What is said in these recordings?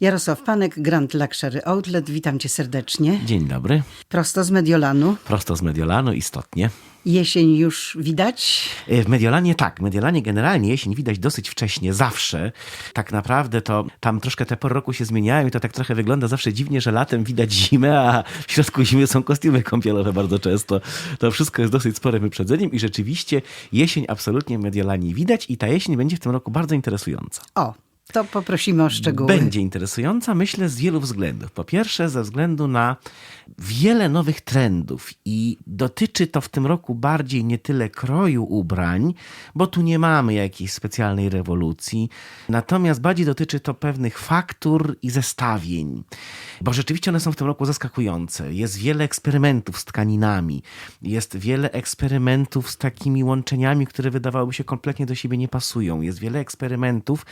Jarosław Panek, Grand Luxury Outlet, witam cię serdecznie. Dzień dobry. Prosto z Mediolanu. Prosto z Mediolanu, istotnie. Jesień już widać. E, W Mediolanie tak, w Mediolanie generalnie jesień widać dosyć wcześnie, zawsze. Tak naprawdę to tam troszkę te pory roku się zmieniają i to tak trochę wygląda zawsze dziwnie, że latem widać zimę, a w środku zimy są kostiumy kąpielowe bardzo często. To wszystko jest dosyć sporym wyprzedzeniem i rzeczywiście jesień absolutnie w Mediolanie widać i ta jesień będzie w tym roku bardzo interesująca. O, to poprosimy o szczegóły. Będzie interesująca, myślę, z wielu względów. Po pierwsze, ze względu na wiele nowych trendów i dotyczy to w tym roku bardziej nie tyle kroju ubrań, bo tu nie mamy jakiejś specjalnej rewolucji, natomiast bardziej dotyczy to pewnych faktur i zestawień, bo rzeczywiście one są w tym roku zaskakujące. Jest wiele eksperymentów z tkaninami, jest wiele eksperymentów z takimi łączeniami, które wydawałoby się kompletnie do siebie nie pasują. Jest wiele eksperymentów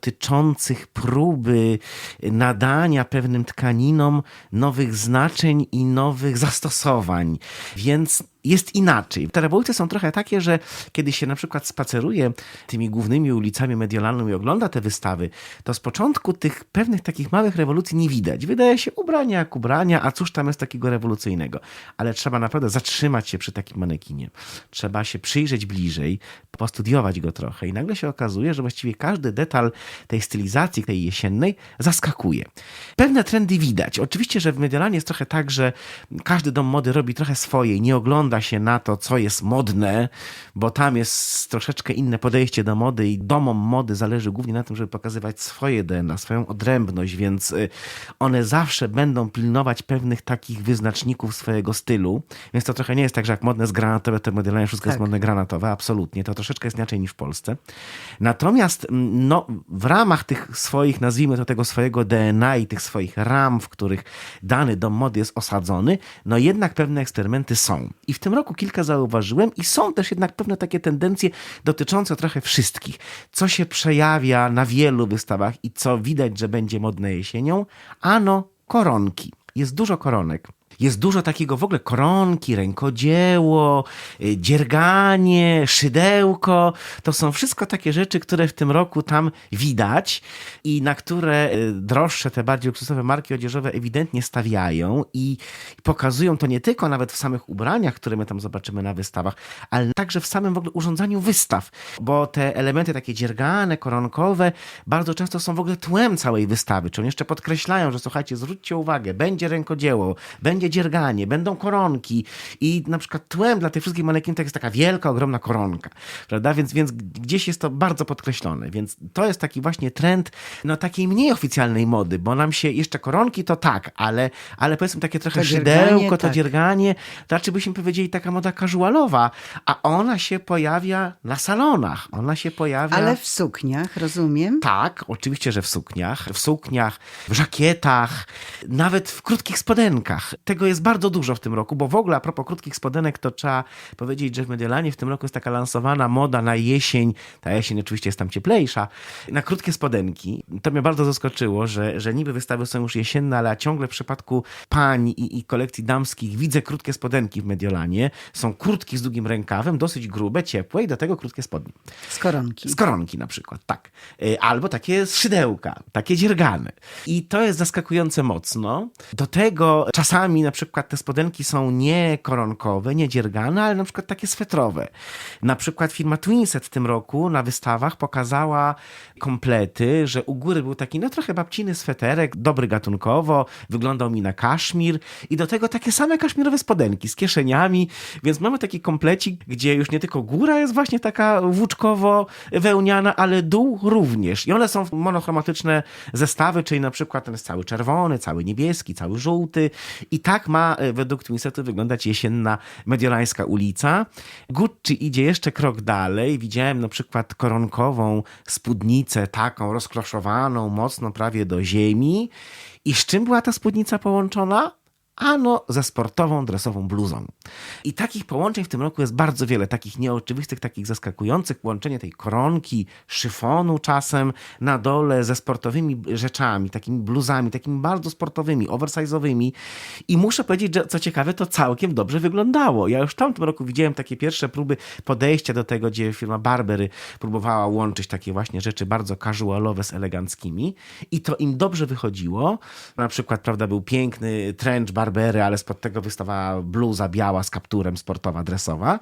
dotyczących próby nadania pewnym tkaninom nowych znaczeń i nowych zastosowań. Więc jest inaczej. Te rewolucje są trochę takie, że kiedy się na przykład spaceruje tymi głównymi ulicami Mediolanu i ogląda te wystawy, to z początku tych pewnych takich małych rewolucji nie widać. Wydaje się ubrania jak ubrania, a cóż tam jest takiego rewolucyjnego. Ale trzeba naprawdę zatrzymać się przy takim manekinie. Trzeba się przyjrzeć bliżej, postudiować go trochę i nagle się okazuje, że właściwie każdy detal tej stylizacji, tej jesiennej zaskakuje. Pewne trendy widać. Oczywiście, że w Mediolanie jest trochę tak, że każdy dom mody robi trochę swoje i nie ogląda się na to, co jest modne, bo tam jest troszeczkę inne podejście do mody i domom mody zależy głównie na tym, żeby pokazywać swoje DNA, swoją odrębność, więc y, one zawsze będą pilnować pewnych takich wyznaczników swojego stylu, więc to trochę nie jest tak, że jak modne jest granatowe, to w Mediolanie wszystko jest Tak. modne granatowe, absolutnie, to troszeczkę jest inaczej niż w Polsce. Natomiast mm, no, w ramach tych swoich, nazwijmy to tego swojego DNA i tych swoich ram, w których dany dom mody jest osadzony, no jednak pewne eksperymenty są. I w tym roku kilka zauważyłem i są też jednak pewne takie tendencje dotyczące trochę wszystkich. Co się przejawia na wielu wystawach i co widać, że będzie modne jesienią? Ano koronki. Jest dużo koronek. Jest dużo takiego w ogóle koronki, rękodzieło, y, dzierganie, szydełko. To są wszystko takie rzeczy, które w tym roku tam widać i na które y, droższe, te bardziej luksusowe marki odzieżowe ewidentnie stawiają i pokazują to nie tylko nawet w samych ubraniach, które my tam zobaczymy na wystawach, ale także w samym w ogóle urządzaniu wystaw, bo te elementy takie dziergane, koronkowe bardzo często są w ogóle tłem całej wystawy, czy jeszcze podkreślają, że słuchajcie, zwróćcie uwagę, będzie rękodzieło, będzie dzierganie, będą koronki i na przykład tłem dla tych wszystkich manekinów to jest taka wielka, ogromna koronka, prawda? Więc, więc gdzieś jest to bardzo podkreślone, więc to jest taki właśnie trend no takiej mniej oficjalnej mody, bo nam się jeszcze koronki to tak, ale, ale powiedzmy takie trochę To szydełko, to tak. dzierganie, to raczej byśmy powiedzieli taka moda casualowa, a ona się pojawia na salonach, ona się pojawia... Ale w sukniach, rozumiem. Tak, oczywiście, że w sukniach, w sukniach, w żakietach, nawet w krótkich spodenkach. Tego jest bardzo dużo w tym roku, bo w ogóle a propos krótkich spodenek, to trzeba powiedzieć, że w Mediolanie w tym roku jest taka lansowana moda na jesień. Ta jesień oczywiście jest tam cieplejsza, na krótkie spodenki. To mnie bardzo zaskoczyło, że, że niby wystawy są już jesienne, ale ciągle w przypadku pań i, i kolekcji damskich widzę krótkie spodenki w Mediolanie. Są krótkie z długim rękawem, dosyć grube, ciepłe i do tego krótkie spodnie. Z koronki. Z koronki na przykład, tak. Y, Albo takie szydełka, takie dziergane. I to jest zaskakujące mocno. Do tego czasami na przykład te spodenki są nie koronkowe, nie dziergane, ale na przykład takie swetrowe. Na przykład firma Twinset w tym roku na wystawach pokazała komplety, że u góry był taki no trochę babciny sweterek, dobry gatunkowo, wyglądał mi na kaszmir i do tego takie same kaszmirowe spodenki z kieszeniami, więc mamy taki komplecik, gdzie już nie tylko góra jest właśnie taka włóczkowo-wełniana, ale dół również. I one są monochromatyczne zestawy, czyli na przykład ten jest cały czerwony, cały niebieski, cały żółty i tak ma e, według Twinsetu wyglądać jesienna mediolańska ulica. Gucci idzie jeszcze krok dalej. Widziałem na przykład koronkową spódnicę, taką rozkloszowaną, mocno prawie do ziemi. I z czym była ta spódnica połączona? Ano ze sportową, dresową bluzą. I takich połączeń w tym roku jest bardzo wiele, takich nieoczywistych, takich zaskakujących. Połączenie tej koronki, szyfonu czasem na dole ze sportowymi rzeczami, takimi bluzami, takimi bardzo sportowymi, oversize'owymi. I muszę powiedzieć, że co ciekawe, to całkiem dobrze wyglądało. Ja już w tamtym roku widziałem takie pierwsze próby podejścia do tego, gdzie firma Barbery próbowała łączyć takie właśnie rzeczy bardzo casualowe z eleganckimi. I to im dobrze wychodziło. Na przykład, prawda, był piękny trench Barbery, ale spod tego wystawała bluza biała z kapturem sportowa, dresowa.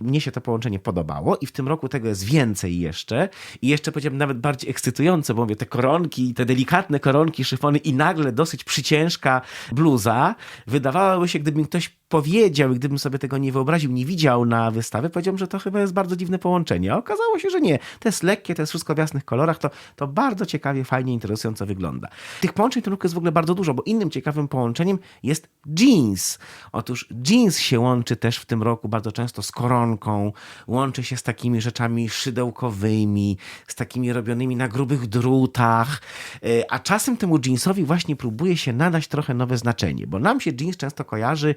Mnie się to połączenie podobało i w tym roku tego jest więcej jeszcze. I jeszcze powiedziałbym nawet bardziej ekscytujące, bo mówię, te koronki, te delikatne koronki, szyfony i nagle dosyć przyciężka bluza, wydawałoby się, gdyby mi ktoś powiedział, i gdybym sobie tego nie wyobraził, nie widział na wystawie, powiedziałbym, że to chyba jest bardzo dziwne połączenie. A okazało się, że nie. To jest lekkie, to jest wszystko w jasnych kolorach, to, to bardzo ciekawie, fajnie, interesująco wygląda. Tych połączeń roku jest w ogóle bardzo dużo, bo innym ciekawym połączeniem jest jeans. Otóż jeans się łączy też w tym roku bardzo często z koronką, łączy się z takimi rzeczami szydełkowymi, z takimi robionymi na grubych drutach, E, a czasem temu jeansowi właśnie próbuje się nadać trochę nowe znaczenie, bo nam się jeans często kojarzy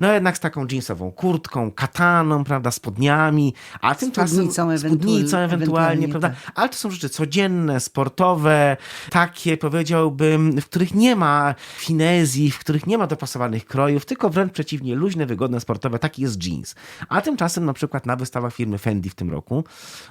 no jednak z taką jeansową kurtką, kataną, prawda, spodniami, a tymczasem Spódnicą ewentual- spódnicą ewentualnie, ewentualnie, prawda, tak. ale to są rzeczy codzienne, sportowe, takie powiedziałbym, w których nie ma finezji, w których nie ma dopasowanych krojów, tylko wręcz przeciwnie, luźne, wygodne, sportowe, taki jest jeans. A tymczasem na przykład na wystawach firmy Fendi w tym roku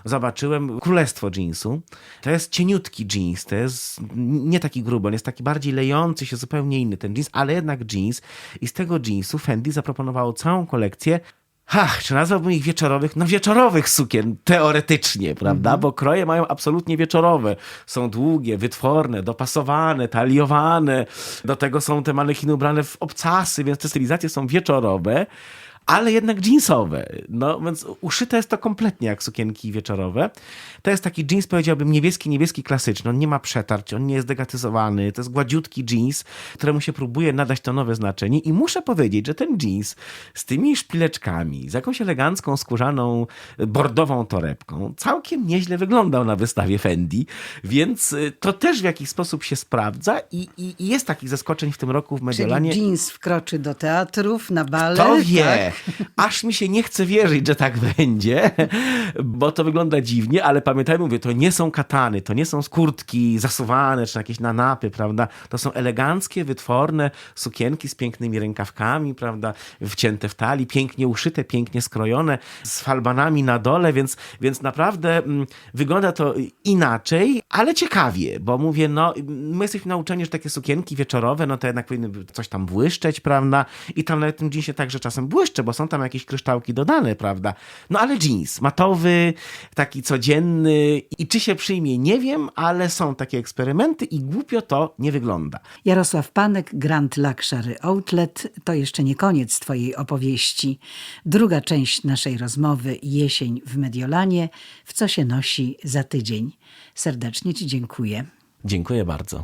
zobaczyłem królestwo jeansu. To jest cieniutki jeans, to jest nie taki gruby, on jest taki bardziej lejący się, zupełnie inny ten jeans, ale jednak jeans i z tego jeansu Fendi zaproponowało całą kolekcję Ach, czy nazwałbym ich wieczorowych? No wieczorowych sukien, teoretycznie, prawda? Bo kroje mają absolutnie wieczorowe. Są długie, wytworne, dopasowane, taliowane. Do tego są te manekiny ubrane w obcasy, więc te stylizacje są wieczorowe, ale jednak jeansowe. No więc uszyte jest to kompletnie jak sukienki wieczorowe. To jest taki jeans, powiedziałbym, niebieski, niebieski klasyczny. On nie ma przetarć, on nie jest degatyzowany. To jest gładziutki jeans, któremu się próbuje nadać to nowe znaczenie. I muszę powiedzieć, że ten jeans z tymi szpileczkami, z jakąś elegancką, skórzaną, bordową torebką, całkiem nieźle wyglądał na wystawie Fendi, więc y, to też w jakiś sposób się sprawdza i, i, i jest takich zaskoczeń w tym roku w Czyli Mediolanie. jeans wkroczy do teatrów, na bale. Kto wie? Tak? Aż mi się nie chce wierzyć, że tak będzie, bo to wygląda dziwnie, ale pamiętajmy, mówię, to nie są katany, to nie są kurtki zasuwane, czy jakieś nanapy, prawda? To są eleganckie, wytworne sukienki z pięknymi rękawkami, prawda? Wcięte w talii, pięknie uszyte, pięknie skrojone, z falbanami na dole, więc, więc naprawdę mm, wygląda to inaczej, ale ciekawie, bo mówię, no, my jesteśmy nauczeni, że takie sukienki wieczorowe, no to jednak powinny coś tam błyszczeć, prawda? I tam w tym jeansie także czasem błyszcze, bo są tam jakieś kryształki dodane, prawda? No ale jeans, matowy, taki codzienny i czy się przyjmie, nie wiem, ale są takie eksperymenty i głupio to nie wygląda. Jarosław Panek, Grand Luxury Outlet to jeszcze nie koniec Twojej opowieści. Druga część naszej rozmowy Jesień w Mediolanie, w co się nosi za tydzień. Serdecznie Ci dziękuję. Dziękuję bardzo.